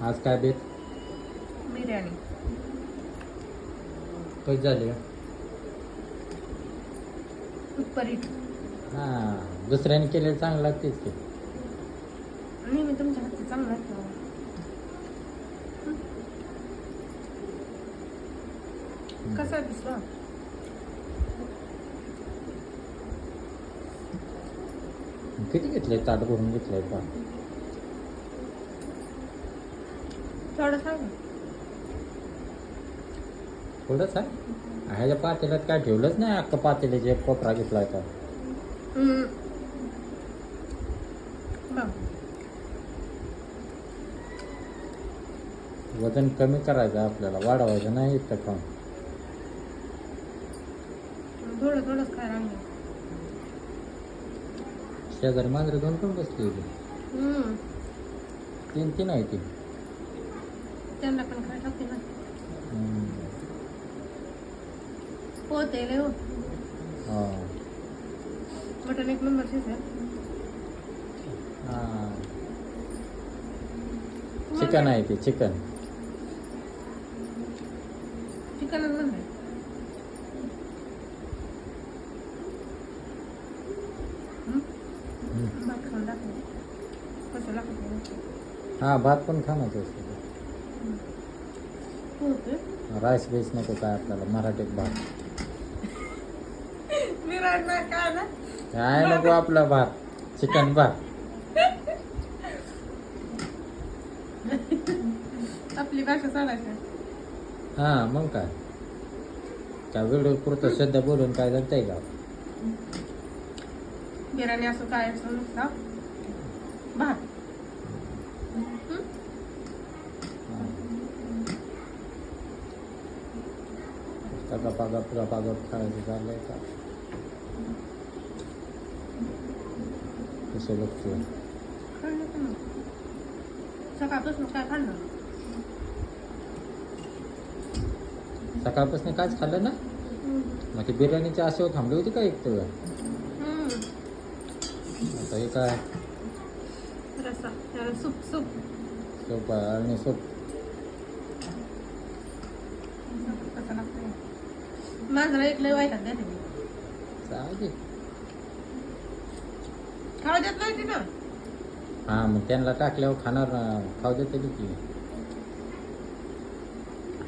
आज काय बेत? बिर्याणी. कधी झाली उत्परीत. हां दुसऱ्याने केलेलं चांगलं लागतेच की. नेहमी तुमच्या हातचं चांगलं कसं दिसलं? किती घेतले? ताट भरून घेतलंय का थोडं सांग थोडंच आहे? ह्याच्या पातेल्यात काय ठेवलंच नाही अख्खा पातेल्याचे कोपरा का बघ. वजन कमी करायचं आपल्याला वाढवायचं नाही इतकं काम थोडं थोडंच खायला आणलं शेजारी मांजरे दोन पण बसली होती. हम्म. तीन तीन आहे ती. त्यांना पण खायला लागते ना हम्म. पोहते लय हो हा. मटण एक नंबर शिजलं हा. चिकन आहे ते चिकन चिकनच म्हणलंय हम्म? हम्म. भात खाऊन दाखव कसं लागतं हा भात पण खाण्याचं असतं पोहते राईस बेस नको काय आपल्याला मराठीत भात. मी ना काय नको आपला भात चिकन भात. आपली भाषा हा मग काय? त्या व्हिडिओ पुरतं सध्या बोलून काय जगताय का? बिर्याणी असो काय असो नुसता भात. गपा गप गपा गप खायचं चाललंय का कसं बघतो सकाळपासून काय खाल्लं सकाळपासून कायच खाल्लं ना मग ते बिर्याणीची आशेवर थांबली होती का एक तुला आता हे काय रस्सा सूप सूप आहे आणि सोप वाईटात द्या खाऊ देत नाही ना हा मग त्यांना टाकल्यावर खाणार ना खाऊ देते की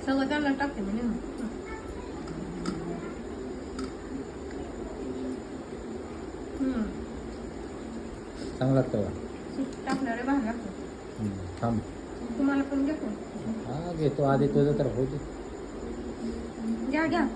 सगळं त्यांना टाकते मी नेहमी. हम्म. चांगलं लागतं का सूप टाकल्यावर भारी लागतं हम्म, थांब तुम्हाला पण घेतो हा घेतो आधी तुझं तर होते घ्या घ्या